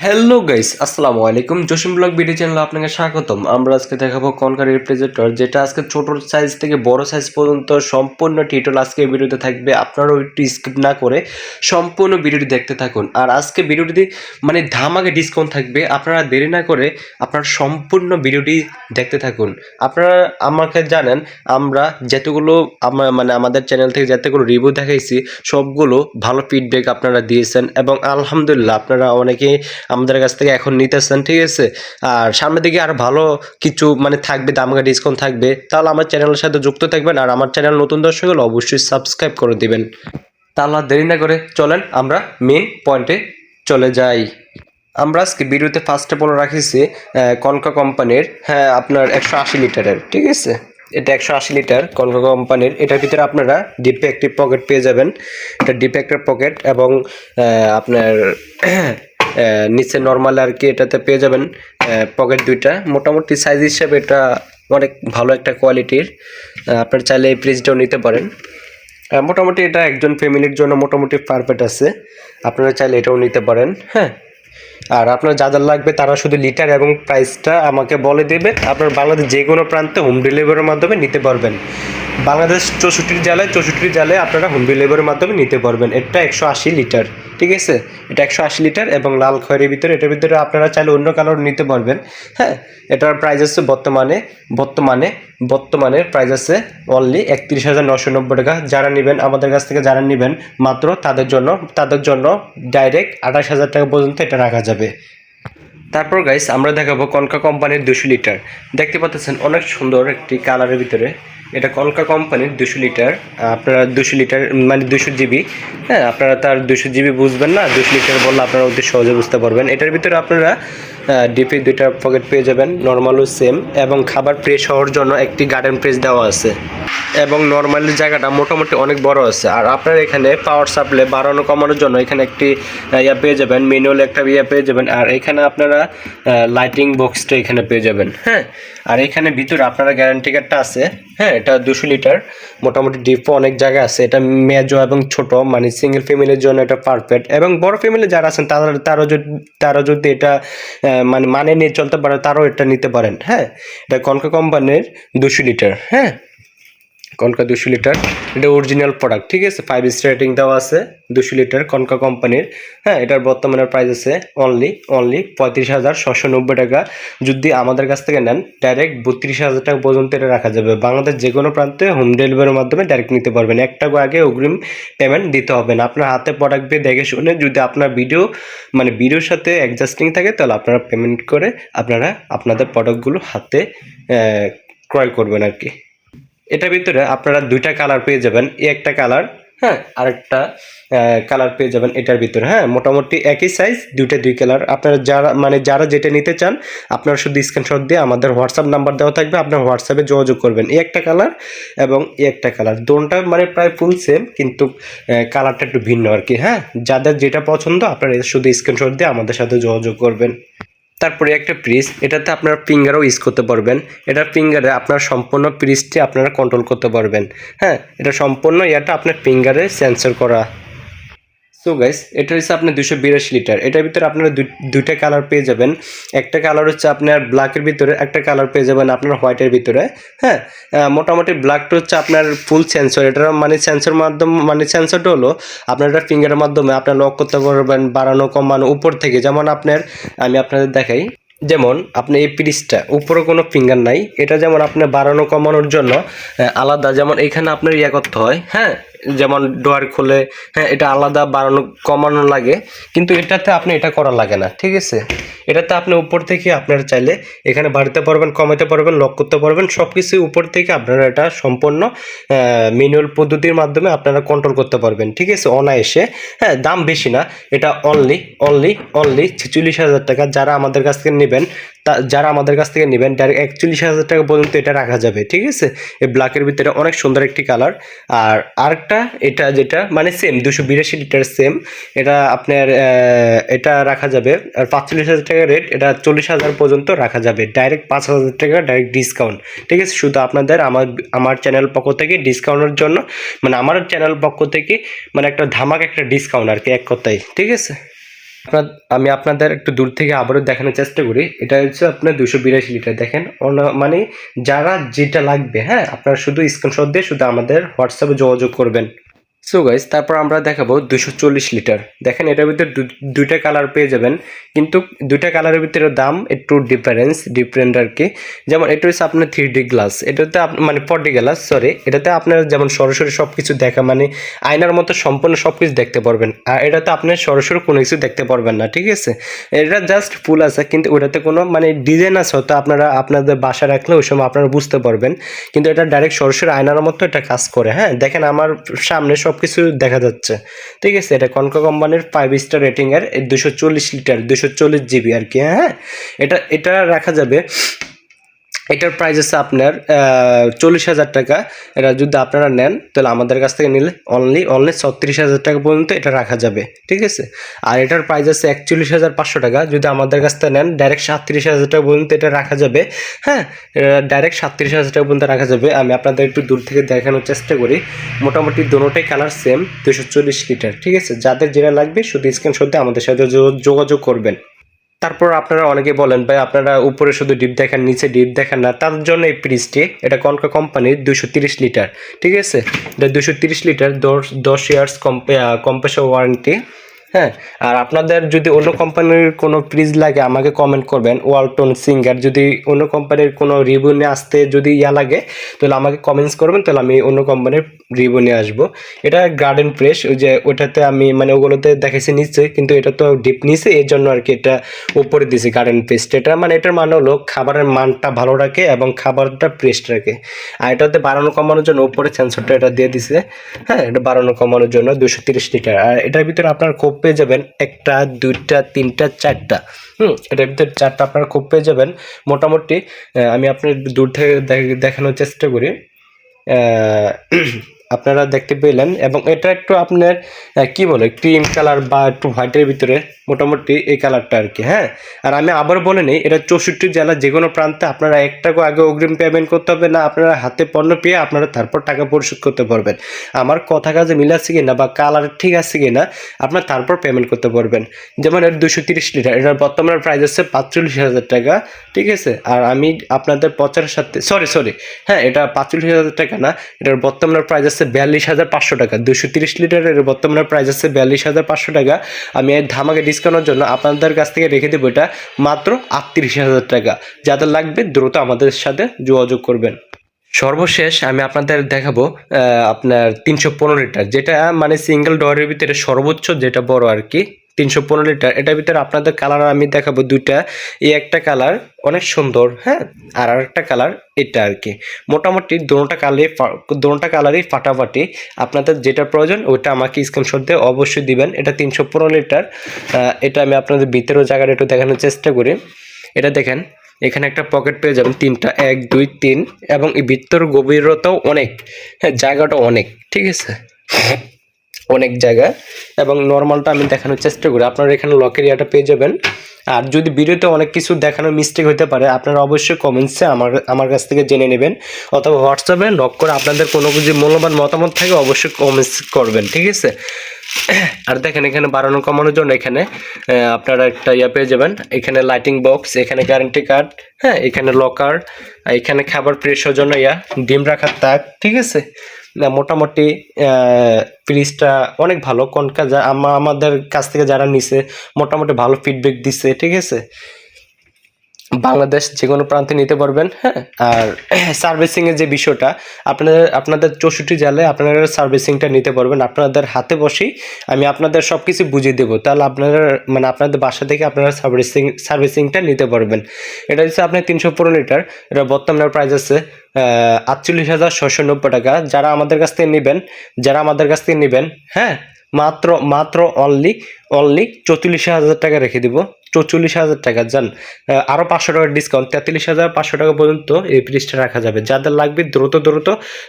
Hello guys আসসালামু আলাইকুম Jasim blog video চ্যানেলে আপনাকে স্বাগতম। আমরা আজকে দেখাবো কনকার রিপ্রেজেন্টার যেটা আজকে ছোট সাইজ থেকে বড় সাইজ পর্যন্ত সম্পূর্ণ টিটল আজকে ভিডিওতে থাকবে। আপনারাও একটু স্কিপ না করে সম্পূর্ণ ভিডিওটি দেখতে থাকুন। আর আজকে ভিডিওটিতে মানে ধামাকে ডিসকাউন্ট থাকবে। আপনারা দেরি না করে আপনার সম্পূর্ণ ভিডিওটি দেখতে থাকুন। আপনারা আমাকে জানেন, আমরা যতগুলো মানে আমাদের চ্যানেল থেকে যতগুলো রিভিউ দেখাইছি, সবগুলো ভালো ফিডব্যাক আপনারা দিয়েছেন এবং আলহামদুলিল্লাহ আপনারা অনেকেই আমাদের কাছ থেকে এখন নিতেছেন ঠিক আছে? আর সামনের দিকে আর ভালো কিছু মানে থাকবে দামকা ডিসকাউন্ট থাকবে তাহলে আমার চ্যানেলের সাথে যুক্ত থাকবেন আর আমার চ্যানেল নতুন দর্শক হলে অবশ্যই সাবস্ক্রাইব করে দিবেন। তাহলে আর দেরি না করে চলেন আমরা মেন পয়েন্টে চলে যাই। আমরা আজকে ভিডিওতে ফার্স্টে বলে রাখিছি আহ, কনকা কোম্পানির হ্যাঁ আপনার একশো আশি লিটারের ঠিক আছে? এটা একশো আশি লিটার কনকা কোম্পানির এটার ভিতরে আপনারা ডিপে একটি পকেট পেয়ে যাবেন। এটা ডিপে পকেট এবং আপনার নিচে নর্মাল আর কি এটাতে পেয়ে যাবেন পকেট দুইটা। মোটামুটি সাইজ হিসেবে এটা অনেক ভালো একটা কোয়ালিটির আপনার চাইলে এই ফ্রিজটাও নিতে পারেন। মোটামুটি এটা একজন ফ্যামিলির জন্য মোটামুটি পারফেক্ট আছে। আপনারা চাইলে এটাও নিতে পারেন হ্যাঁ। আর আপনার যা যা লাগবে তারা শুধু লিটার এবং প্রাইসটা আমাকে বলে দেবে আপনার বাংলাদেশ যে কোনো প্রান্তে হোম ডেলিভারির মাধ্যমে নিতে পারবেন। বাংলাদেশ চৌষট্টি জেলায় চৌষট্টি জেলায় আপনারা হোম ডেলিভারির মাধ্যমে নিতে পারবেন। এটা একশো আশি লিটার, ঠিক আছে? এটা একশো আশি লিটার এবং লাল খয়ের ভিতরে, এটার ভিতরে আপনারা চাইলে অন্য কালার নিতে পারবেন হ্যাঁ? এটার প্রাইস আছে বর্তমানে বর্তমানে বর্তমানে প্রাইস আছে অনলি একত্রিশ হাজার নশো নব্বই টাকা। যারা নেবেন, আমাদের কাছ থেকে যারা নেবেন, মাত্র তাদের জন্য তাদের জন্য ডাইরেক্ট আঠাশ হাজার টাকা পর্যন্ত এটা রাখা যাবে। তারপর গাইস আমরা দেখাবো কনকা কোম্পানির দুশো লিটার। দেখতে পাচ্ছেন, অনেক সুন্দর একটি কালারের ভিতরে। এটা কলকা কোম্পানির দুশো লিটার। আপনারা দুশো লিটার মানে দুশো জিবি। হ্যাঁ আপনারা তার দুশো জিবি বুঝবেন না। দুশো লিটার বললে আপনারা অতি সহজে বুঝতে পারবেন। এটার ভিতরে আপনারা ডিপি দুইটা পকেট পেয়ে যাবেন। নর্মালও সেম। এবং খাবার প্রেস হওয়ার জন্য একটি গার্ডেন প্রেস দেওয়া আছে। এবং নর্মালি জায়গাটা মোটামুটি অনেক বড় আছে। আর আপনার এখানে পাওয়ার সাপ্লাই বাড়ানো, কমানোর জন্য এখানে একটি ইয়া পেয়ে যাবেন। ম্যানুয়াল একটা ইয়া পেয়ে যাবেন। আর এখানে আপনারা লাইটিং বক্সটা এখানে পেয়ে যাবেন। হ্যাঁ আর এখানে ভিতরে আপনারা গ্যারান্টি কার্ডটা আছে। হ্যাঁ এটা দুশো লিটার। মোটামুটি ডিপো অনেক জায়গা আছে। এটা মেজো এবং ছোট মানে সিঙ্গেল ফ্যামিলির জন্য এটা পারফেক্ট এবং বড় ফ্যামিলি যারা আছেন, তারা তারা যদি তারা যদি এটা মানে মানে নিয়ে চলতে পারে, তারাও এটা নিতে পারেন। হ্যাঁ এটা কনকা কোম্পানির দুশো লিটার। হ্যাঁ কনকা দুশো লিটার। এটা অরিজিনাল প্রোডাক্ট ঠিক আছে? ফাইভ স্টার রেটিং দেওয়া আছে দুশো লিটার কনকা কোম্পানির হ্যাঁ এটার বর্তমানে প্রাইস আছে অনলি অনলি পঁয়ত্রিশ হাজার ছশো নব্বই টাকা। যদি আমাদের কাছ থেকে নেন ডাইরেক্ট বত্রিশ হাজার টাকা পর্যন্ত এটা রাখা যাবে। বাংলাদেশ যে কোনো প্রান্তে হোম ডেলিভারির মাধ্যমে ডাইরেক্ট নিতে পারবেন। এক টাকা আগে অগ্রিম পেমেন্ট দিতে হবে না। আপনার হাতে প্রোডাক্ট দিয়ে দেখে শুনে যদি আপনার ভিডিও মানে ভিডিওর সাথে অ্যাডজাস্টিং থাকে, তাহলে আপনারা পেমেন্ট করে আপনারা আপনাদের প্রোডাক্টগুলো হাতে ক্রয় করবেন আর কি। এটার ভিতরে আপনারা দুইটা কালার পেয়ে যাবেন এই একটা কালার হ্যাঁ আরেকটা কালার পেয়ে যাবেন এটার ভিতরে হ্যাঁ মোটামুটি একই সাইজ দুইটা দুই কালার আপনারা যারা মানে যারা যেটা নিতে চান, আপনারা শুধু স্ক্রিনশট দিয়ে আমাদের হোয়াটসঅ্যাপ নাম্বার দেওয়া থাকবে, আপনার হোয়াটসঅ্যাপে যোগাযোগ করবেন। এই একটা কালার এবং এই একটা কালার দোনটা মানে প্রায় ফুল সেম কিন্তু কালারটা একটু ভিন্ন আর কি হ্যাঁ। যাদের যেটা পছন্দ, আপনারা শুধু স্ক্রিনশট দিয়ে আমাদের সাথে যোগাযোগ করবেন। তারপরে একটা প্রিস এটাতে আপনার ফিঙ্গারও ইউজ করতে পারবেন। এটা ফিঙ্গারে আপনার সম্পূর্ণ প্রিসটি আপনারা কন্ট্রোল করতে পারবেন। হ্যাঁ এটা সম্পূর্ণ ইয়াটা আপনার ফিঙ্গারে সেন্সর করা। সো গাইস এটা হচ্ছে আপনার দুশো বিরাশি লিটার এটার ভিতরে আপনারা দুই- দুইটা কালার পেয়ে যাবেন। একটা কালার হচ্ছে আপনার ব্ল্যাকের ভিতরে, একটা কালার পেয়ে যাবেন আপনার হোয়াইটের ভিতরে হ্যাঁ? মোটামুটি ব্ল্যাকটা হচ্ছে আপনার ফুল সেন্সর এটার মানে সেন্সর মাধ্যম মানে সেন্সরটা হলো আপনার এটা ফিঙ্গারের মাধ্যমে আপনার লক করতে পারবেন, বাড়ানো, কমানো, উপর থেকে। যেমন আপনার, আমি আপনাদের দেখাই। যেমন আপনি এই পিরিসটা উপরে কোনো ফিঙ্গার নাই। এটা যেমন আপনার বাড়ানো, কমানোর জন্য আলাদা। যেমন এখানে আপনার ইয়ে করতে হয় হ্যাঁ? যেমন ডোয়ার খুলে হ্যাঁ এটা আলাদা বাড়ানো, কমানো লাগে, কিন্তু এটাতে আপনি এটা করা লাগে না, ঠিক আছে? এটাতে আপনি উপর থেকে আপনারা চাইলে এখানে বাড়তে পারবেন, কমাতে পারবেন, লক করতে পারবেন সব কিছু উপর থেকে আপনারা এটা সম্পূর্ণ ম্যানুয়াল পদ্ধতির মাধ্যমে আপনারা কন্ট্রোল করতে পারবেন, ঠিক আছে? অনায়াসে হ্যাঁ দাম বেশি না, এটা অনলি অনলি অনলি ছেচল্লিশ হাজার টাকা যারা আমাদের কাছ থেকে নেবেন যারা আমাদের কাছ থেকে নেবেন ডাইরেক্ট একচল্লিশ হাজার টাকা পর্যন্ত এটা রাখা যাবে, ঠিক আছে? এই ব্ল্যাকের ভিতরে অনেক সুন্দর একটি কালার। আর আরেকটা, এটা যেটা মানে সেম দুশো বিরাশি লিটার সেম এটা আপনার এটা রাখা যাবে, আর পাঁচচল্লিশ হাজার টাকা রেট এটা চল্লিশ হাজার পর্যন্ত রাখা যাবে ডাইরেক্ট পাঁচ হাজার টাকা ডাইরেক্ট ডিসকাউন্ট ঠিক আছে? শুধু আপনাদের আমার আমার চ্যানেল পক্ষ থেকে ডিসকাউন্টের জন্য মানে আমার চ্যানেল পক্ষ থেকে মানে একটা ধামাক একটা ডিসকাউন্ট আর কি এক কথায়, ঠিক আছে? আপনার, আমি আপনাদের একটু দূর থেকে আবারও দেখানোর চেষ্টা করি। এটা হচ্ছে আপনার দুশো বিরাশি লিটার, দেখেন। মানে যারা যেটা লাগবে হ্যাঁ আপনারা শুধু স্ক্রিনশট দিয়ে শুধু আমাদের হোয়াটসঅ্যাপে যোগাযোগ করবেন। সো গাইজ তারপর আমরা দেখাবো দুশো চল্লিশ লিটার। দেখেন, এটার ভিতরে দুইটা কালার পেয়ে যাবেন। কিন্তু দুইটা কালারের ভিতরে দাম একটু ডিফারেন্স ডিফারেন্ট আর কি। যেমন, এটা হচ্ছে আপনার থ্রি ডি গ্লাস এটাতে মানে ফোর ডি গ্লাস সরি এটাতে আপনার যেমন সরাসরি সব কিছু দেখা মানে আয়নার মতো সম্পূর্ণ সব কিছু দেখতে পারবেন। আর এটাতে আপনি সরাসরি কোনো কিছু দেখতে পারবেন না, ঠিক আছে? এটা জাস্ট ফুল আছে, কিন্তু ওটাতে কোনো মানে ডিজাইন আছে, হয়তো আপনারা আপনাদের বাসা রাখলে ওই সময় আপনারা বুঝতে পারবেন। কিন্তু এটা ডাইরেক্ট সরাসরি আয়নার মতো এটা কাজ করে হ্যাঁ? দেখেন, আমার সামনে সব কিছু দেখা যাচ্ছে। ঠিক আছে, এটা কনকা কোম্পানির ফাইভ স্টার রেটিংয়ের দুশো চল্লিশ লিটার দুশো চল্লিশ জিবি আর কি হ্যাঁ? এটা এটা রাখা যাবে এটার প্রাইস আছে আপনার চল্লিশ হাজার টাকা। এটা যদি আপনারা নেন, তাহলে আমাদের কাছ থেকে নিলে অনলি অনলি ছত্রিশ হাজার টাকা পর্যন্ত এটা রাখা যাবে, ঠিক আছে? আর এটার প্রাইস আছে একচল্লিশ হাজার পাঁচশো টাকা। যদি আমাদের কাছ থেকে নেন ডাইরেক্ট সাতত্রিশ হাজার টাকা পর্যন্ত এটা রাখা যাবে। হ্যাঁ ডাইরেক্ট সাতত্রিশ হাজার টাকা পর্যন্ত রাখা যাবে। আমি আপনাদের একটু দূর থেকে দেখানোর চেষ্টা করি। মোটামুটি দোনোটাই কালার সেম দুশো চল্লিশ লিটার, ঠিক আছে? যাদের যেটা লাগবে, শুধু স্ক্রিনশট দিয়ে আমাদের সাথে যোগ- যোগাযোগ করবেন। তারপর আপনারা অনেকে বলেন, ভাই, আপনারা উপরে শুধু ডিপ দেখেন, নিচে ডিপ দেখেন না। তার জন্য এই ফ্রিজটি এটা কনকা কোম্পানির দুশো তিরিশ লিটার, ঠিক আছে? এটা দুশো তিরিশ লিটার, দশ দশ ইয়ার্স কম্পেসার ওয়ারেন্টি হ্যাঁ আর আপনাদের যদি অন্য কোম্পানির কোনো ফ্রিজ লাগে, আমাকে কমেন্ট করবেন। ওয়ালটন সিঙ্গার যদি অন্য কোম্পানির কোনো রিভিউ নিয়ে আসতে যদি ইয়া লাগে, তাহলে আমাকে কমেন্টস করবেন, তাহলে আমি অন্য কোম্পানির রিভিউ নিয়ে আসব। এটা গার্ডেন প্রেস ওই যে ওটাতে আমি মানে ওগুলোতে দেখেছি নিচে কিন্তু এটা তো ডিপ নিচে এর জন্য আর কি এটা উপরে দিয়েছি গার্ডেন পেস্ট এটা মানে এটার মানে হলো খাবারের মানটা ভালো রাখে এবং খাবারটা প্রেস্ট রাখে। আর এটাতে বাড়ানো কমানোর জন্য উপরে সেন্সরটা এটা দিয়ে দিছে। হ্যাঁ এটা বাড়ানো কমানোর জন্য দুশো তিরিশ লিটার। আর এটার ভিতরে আপনার কোপ পেয়ে যাবেন একটা, দুইটা, তিনটা, চারটা। হুম, এটার ভিতরে চারটা আপনারা খুব পেয়ে যাবেন। মোটামুটি আমি আপনার দূর থেকে দেখ- দেখানোর চেষ্টা করি। আপনারা দেখতে পেলেন এবং এটা একটু আপনার কি বলে ক্রিম কালার বা একটু হোয়াইটের ভিতরে মোটামুটি এই কালারটা আর কি হ্যাঁ? আর আমি আবার বলে নিই, এটা চৌষট্টি জেলা যে কোনো প্রান্তে আপনারা এক টাকা আগে অগ্রিম পেমেন্ট করতে হবে না, আপনারা হাতে পণ্য পেয়ে আপনারা তারপর টাকা পরিশোধ করতে পারবেন। আমার কথা কাজে মিল আছে কি না বা কালার ঠিক আছে কি না আপনার তারপর পেমেন্ট করতে পারবেন। যেমন এর দুশো তিরিশ লিটার, এটার বর্তমান প্রাইস আছে পাঁচচল্লিশ হাজার টাকা, ঠিক আছে? আর আমি আপনাদের পচারের সাথে সরি সরি হ্যাঁ এটা পাঁচচল্লিশ হাজার টাকা না, এটার বর্তমানের প্রাইস আছে বিয়াল্লিশ হাজার পাঁচশো টাকা। দুশো তিরিশ লিটারের বর্তমানে প্রাইস আছে বিয়াল্লিশ হাজার পাঁচশো টাকা। আমি এই ধামাকে ডিসকাউন্টের জন্য আপনাদের কাছ থেকে রেখে দেবো এটা মাত্র আটত্রিশ হাজার টাকা। যাদের লাগবে দ্রুত আমাদের সাথে যোগাযোগ করবেন। সর্বশেষ আমি আপনাদের দেখাবো আপনার তিনশো পনেরো লিটার, যেটা মানে সিঙ্গেল ডোরের ভিতরে সর্বোচ্চ যেটা বড় আর কি তিনশো পনেরো লিটার এটার ভিতরে আপনাদের কালার আমি দেখাবো দুইটা। এই একটা কালার অনেক সুন্দর হ্যাঁ? আর আরেকটা কালার এটা আর কি। মোটামুটি দোনোটা কালে দোনোটা কালারই ফাটাফাটি। আপনাদের যেটা প্রয়োজন, ওইটা আমাকে স্ক্রিনশট দিয়ে অবশ্যই দিবেন। এটা তিনশো পনেরো লিটার এটা আমি আপনাদের ভিতরেও জায়গাটা একটু দেখানোর চেষ্টা করি। এটা দেখেন, এখানে একটা পকেট পেয়ে যাবেন তিনটা, এক, দুই, তিন, এবং এই ভিতর গভীরতাও অনেক হ্যাঁ জায়গাটা অনেক, ঠিক আছে? অনেক জায়গা এবং নর্মালটা আমি দেখানোর চেষ্টা করি। আপনারা এখানে লকের ইয়াটা পেয়ে যাবেন। আর যদি ভিডিওতে অনেক কিছু দেখানোর মিস্টেক হতে পারে, আপনারা অবশ্যই কমেন্টসে আমার আমার কাছ থেকে জেনে নেবেন অথবা হোয়াটসঅ্যাপে লক করে আপনাদের কোনো কিছু মূল্যবান মতামত থাকে, অবশ্যই কমেন্টস করবেন, ঠিক আছে? আর দেখেন এখানে বাড়ানো, কমানোর জন্য এখানে আপনারা একটা ইয়া পেয়ে যাবেন। এখানে লাইটিং বক্স এখানে গ্যারেন্টি কার্ড হ্যাঁ এখানে লকার এখানে খাবার প্রেসের জন্য ইয়া, ডিম রাখার তাক ঠিক আছে? মোটামুটি ফ্রিজটা অনেক ভালো। কনকা যা, আমা- আমাদের কাছ থেকে যারা নিছে, মোটামুটি ভালো ফিডব্যাক দিচ্ছে ঠিক আছে? বাংলাদেশ যে কোনো প্রান্তে নিতে পারবেন হ্যাঁ? আর সার্ভিসিংয়ের যে বিষয়টা, আপনাদের আপনাদের চৌষট্টি জেলায় আপনারা সার্ভিসিংটা নিতে পারবেন। আপনাদের হাতে বসেই আমি আপনাদের সব কিছু বুঝিয়ে দেবো। তাহলে আপনারা মানে আপনাদের বাসা থেকে আপনারা সার্ভিসিং, সার্ভিসিংটা নিতে পারবেন। এটা হচ্ছে আপনার তিনশো পনেরো লিটার। এটা বর্তমানে প্রাইস আছে আটচল্লিশ হাজার ছশো নব্বই টাকা। যারা আমাদের কাছ থেকে নেবেন, যারা আমাদের কাছ থেকে নেবেন হ্যাঁ? মাত্র মাত্র অনলি অনলি চৌচল্লিশ হাজার টাকা রেখে দিব। চৌচল্লিশ হাজার টাকা যান আরও পাঁচশো টাকার ডিসকাউন্ট তেতাল্লিশ হাজার পাঁচশো টাকা পর্যন্ত এই ফ্রিজটা রাখা যাবে। যাদের লাগবে দ্রুত দ্রুত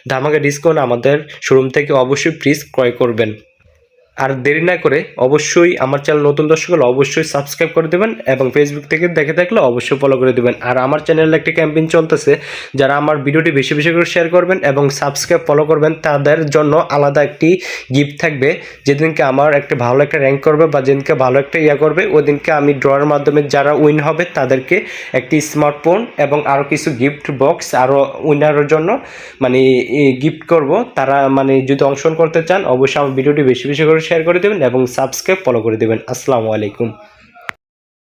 ধামাকা ডিসকাউন্ট আমাদের শোরুম থেকে অবশ্যই ফ্রিজ ক্রয় করবেন। আর দেরি না করে অবশ্যই আমার চ্যানেল নতুন দর্শক হলে অবশ্যই সাবস্ক্রাইব করে দেবেন এবং ফেসবুক থেকে দেখে থাকলে অবশ্যই ফলো করে দেবেন। আর আমার চ্যানেলে একটি ক্যাম্পেইন চলতেছে, যারা আমার ভিডিওটি বেশি বেশি করে শেয়ার করবেন এবং সাবস্ক্রাইব ফলো করবেন, তাদের জন্য আলাদা একটি গিফট থাকবে। যেদিনকে আমার একটা ভালো একটা র্যাঙ্ক করবে বা যেদিনকে ভালো একটা ইয়া করবে ওই দিনকে আমি ড্রয়ের মাধ্যমে যারা উইন হবে, তাদেরকে একটি স্মার্টফোন এবং আরও কিছু গিফট বক্স আরও উইনারের জন্য মানে গিফট করব। তারা মানে যদি অংশগ্রহণ করতে চান, অবশ্যই আমার ভিডিওটি বেশি বেশি করে শেয়ার করে দেবেন এবং সাবস্ক্রাইব ফলো করে দেবেন। আসসালামু আলাইকুম।